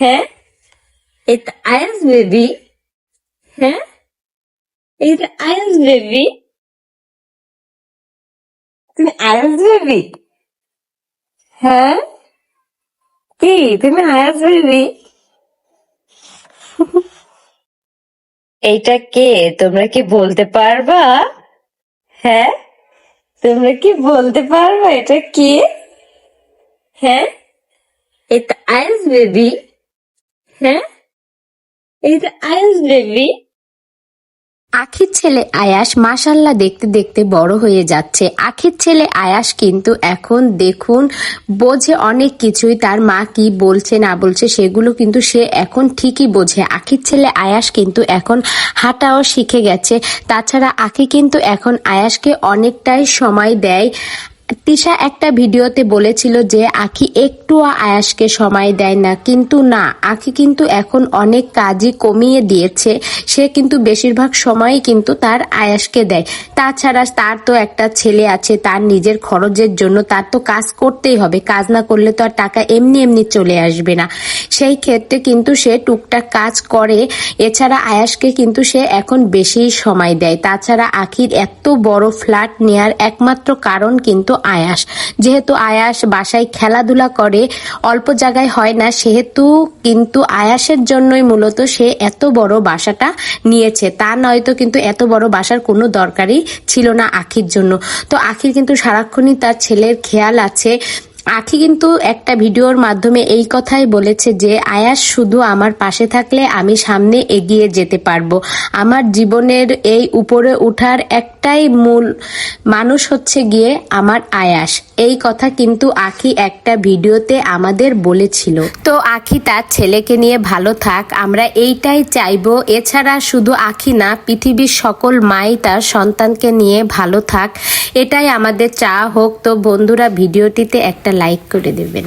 হ্যাঁ? এটা আয়াস বেবি হ্যাঁ? এটা আয়াস বেবি তুমি আয়াস বেবি হ্যাঁ? কি? তুমি আয়াস বেবি এইটা কে? তোমরা কি বলতে পারবা? হ্যাঁ? তোমরা কি বলতে পারবা এটা কে? হ্যাঁ? এটা আয়াস বেবি হ্যাঁ? আয়াস বেবি আখির ছেলে আয়াস মাসাল্লাহ দেখতে দেখতে বড় হয়ে যাচ্ছে। আখির ছেলে আয়াস কিন্তু এখন দেখুন, বোঝে অনেক কিছুই, তার মা কি বলছে, না বলছে, সেগুলো কিন্তু সে এখন ঠিকই বোঝে। আখির ছেলে আয়াস কিন্তু এখন হাঁটাও শিখে গেছে। তাছাড়া আখি কিন্তু এখন আয়াসকে অনেকটাই সময় দেয়। তিশা একটা ভিডিওতে বলেছিল যে আখি একটুও আয়াসকে সময় দেয় না, কিন্তু না, আখি কিন্তু এখন অনেক কাজই কমিয়ে দিয়েছে। সে কিন্তু বেশিরভাগ সময়ই কিন্তু তার আয়াসকে দেয়। তাছাড়া তার তো একটা ছেলে আছে, তার নিজের খরচের জন্য তার তো কাজ করতেই হবে। কাজ না করলে তো আর টাকা এমনি এমনি চলে আসবে না। সেই ক্ষেত্রে কিন্তু সে টুকটাক কাজ করে। এছাড়া আয়াসকে কিন্তু সে এখন বেশি সময় দেয়। তাছাড়া আখির এত বড় ফ্ল্যাট নেয়ার একমাত্র কারণ কিন্তু আয়াস। যেহেতু আয়াস বাসায় খেলাধুলা করে, অল্প জায়গায় হয় না, সেহেতু কিন্তু আয়াসের জন্যই মূলত সে এত বড় বাসাটা নিয়েছে। তা নয়তো কিন্তু এত বড় বাসার কোনো দরকারই ছিল না আখির জন্য। তো আখির কিন্তু সারাক্ষণই তার ছেলের খেয়াল আছে। আখি কিন্তু একটা ভিডিওর মাধ্যমে এই কথাই বলেছে যে, আয়াস, শুধু আমার পাশে থাকলে আমি সামনে এগিয়ে যেতে পারব। আমার জীবনের এই উপরে উঠার একটাই মূল মানুষ হচ্ছে গিয়ে আমার আয়াস। এই কথা কিন্তু আখি একটা ভিডিওতে আমাদের বলেছিল। তো আখি তার ছেলেকে নিয়ে ভালো থাক, আমরা এইটাই চাইব। এছাড়া শুধু আখি না, পৃথিবীর সকল মাই তার সন্তানকে নিয়ে ভালো থাক। এটাই আমাদের চা হোক। তো বন্ধুরা, ভিডিওটিতে একটা লাইক করে দেবেন।